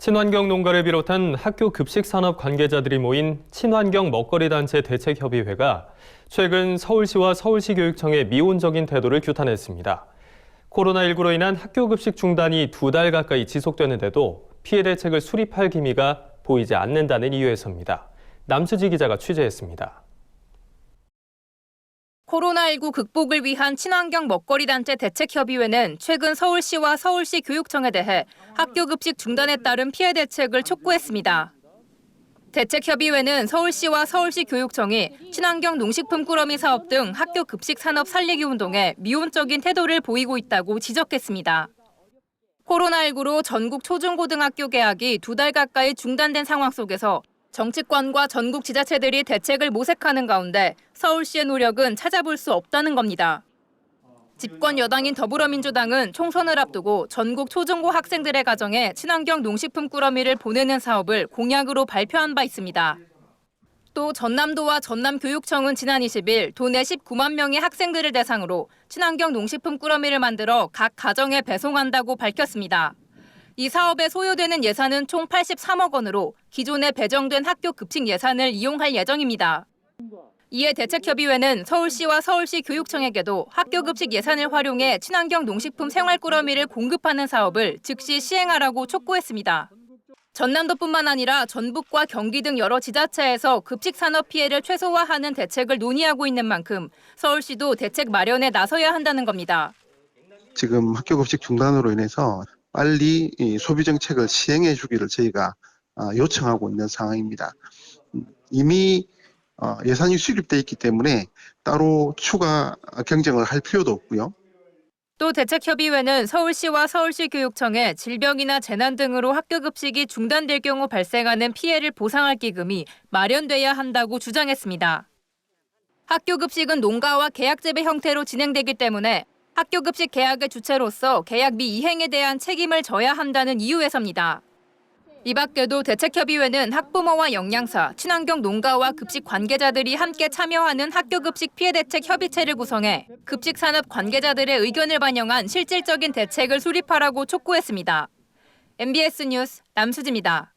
친환경 농가를 비롯한 학교 급식 산업 관계자들이 모인 친환경 먹거리 단체 대책협의회가 최근 서울시와 서울시 교육청의 미온적인 태도를 규탄했습니다. 코로나19로 인한 학교 급식 중단이 두 달 가까이 지속되는데도 피해 대책을 수립할 기미가 보이지 않는다는 이유에서입니다. 남수지 기자가 취재했습니다. 코로나19 극복을 위한 친환경 먹거리 단체 대책협의회는 최근 서울시와 서울시 교육청에 대해 학교 급식 중단에 따른 피해 대책을 촉구했습니다. 대책협의회는 서울시와 서울시 교육청이 친환경 농식품 꾸러미 사업 등 학교 급식 산업 살리기 운동에 미온적인 태도를 보이고 있다고 지적했습니다. 코로나19로 전국 초중고등학교 개학이 두 달 가까이 중단된 상황 속에서 정치권과 전국 지자체들이 대책을 모색하는 가운데 서울시의 노력은 찾아볼 수 없다는 겁니다. 집권 여당인 더불어민주당은 총선을 앞두고 전국 초중고 학생들의 가정에 친환경 농식품 꾸러미를 보내는 사업을 공약으로 발표한 바 있습니다. 또 전남도와 전남교육청은 지난 20일 도내 19만 명의 학생들을 대상으로 친환경 농식품 꾸러미를 만들어 각 가정에 배송한다고 밝혔습니다. 이 사업에 소요되는 예산은 총 83억 원으로 기존에 배정된 학교 급식 예산을 이용할 예정입니다. 이에 대책협의회는 서울시와 서울시 교육청에게도 학교 급식 예산을 활용해 친환경 농식품 생활 꾸러미를 공급하는 사업을 즉시 시행하라고 촉구했습니다. 전남도뿐만 아니라 전북과 경기 등 여러 지자체에서 급식 산업 피해를 최소화하는 대책을 논의하고 있는 만큼 서울시도 대책 마련에 나서야 한다는 겁니다. 지금 학교 급식 중단으로 인해서 빨리 이 소비 정책을 시행해 주기를 저희가 아, 요청하고 있는 상황입니다. 음, 이미 어, 예산이 수립돼 있기 때문에 따로 추가 경쟁을 할 필요도 없고요. 또 대책협의회는 서울시와 서울시 교육청에 질병이나 재난 등으로 학교 급식이 중단될 경우 발생하는 피해를 보상할 기금이 마련돼야 한다고 주장했습니다. 학교 급식은 농가와 계약 재배 형태로 진행되기 때문에 학교 급식 계약의 주체로서 계약 미이행에 대한 책임을 져야 한다는 이유에서입니다. 이 밖에도 대책협의회는 학부모와 영양사, 친환경 농가와 급식 관계자들이 함께 참여하는 학교 급식 피해 대책 협의체를 구성해 급식 산업 관계자들의 의견을 반영한 실질적인 대책을 수립하라고 촉구했습니다. MBS 뉴스 남수지입니다.